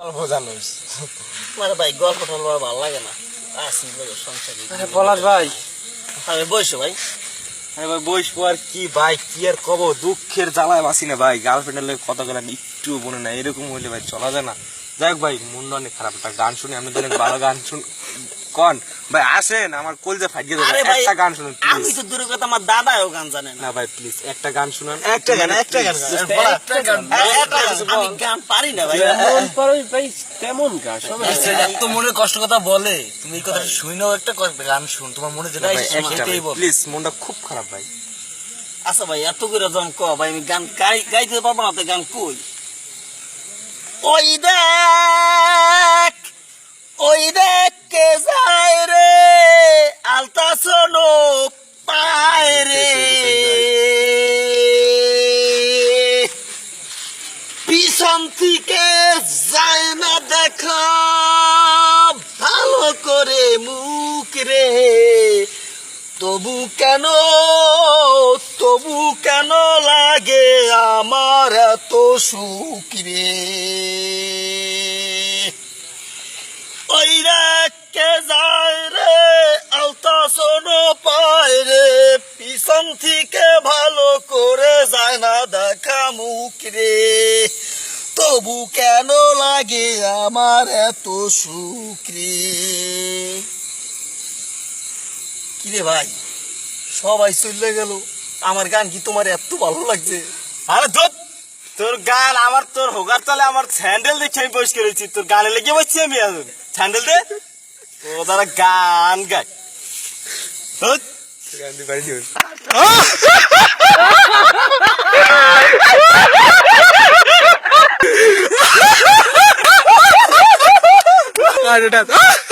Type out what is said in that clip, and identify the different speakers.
Speaker 1: গল্প জানোস
Speaker 2: মানে ভাই গল্প টল্প ভালো লাগে না। আসি ভাই সংসারে।
Speaker 1: আরে পলাশ ভাই।
Speaker 2: আমি বসো ভাই।
Speaker 1: আরে ভাই বসবো আর কি ভাই কি আর কব? দুঃখের জ্বালায় বাসি না ভাই। গার্লফ্রেন্ডের কথা একটু মনে না এরকম হইলে ভাই চলা যায় না। যাই হোক ভাই মনটা অনেক খারাপ। একটা গান শুনি আমি তো অনেক ভালো গান শুন কন? ভাই আসেন আমার কলজা ফাটিয়ে একটা গান শুনুন
Speaker 2: আমি তো দূরের কথা আমার দাদাও গান জানে না।
Speaker 1: না ভাই প্লিজ একটা গান শুনুন।
Speaker 3: একটা গান, একটা গান।
Speaker 1: একটা গান।
Speaker 2: গান। আমি গান পারি না ভাই।
Speaker 3: মন পারো ভাই কেমন গাছ
Speaker 4: এত মনের কষ্ট কথা বলে তুমি এই কথাটা শুনেও একটা গান শুন তোমার মনে যেটা সেটাই বল।
Speaker 1: প্লিজ মনটা খুব খারাপ ভাই।
Speaker 2: আচ্ছা ভাই এত করে যখন ক ভাই আমি গান গাই- গাইতে পারব না তো গান কই? ওই দেখ! আলতা পায় রে। পিছন থেকে যায় না দেখা, ভালো করে মুখ রে। তবু কেন তবু কেন লাগে আমার এত সুখ রে? পিছন থেকে ভালো করে যায় না দেখা মুখ রে। তবু কেন লাগে আমার এত সুখ রে? কিরে ভাই, সবাই চলে গেল। আমার গান কি তোমার এত ভালো লাগছে?
Speaker 3: আরে ধর তোর গান আমার, তোর হোগার তলে আমার স্যান্ডেল দেখে আমি বসে করেছি তোর গানে লেগে বসছি আমি স্যান্ডেল দে। ও তারা গান গায়।
Speaker 1: I did Ah!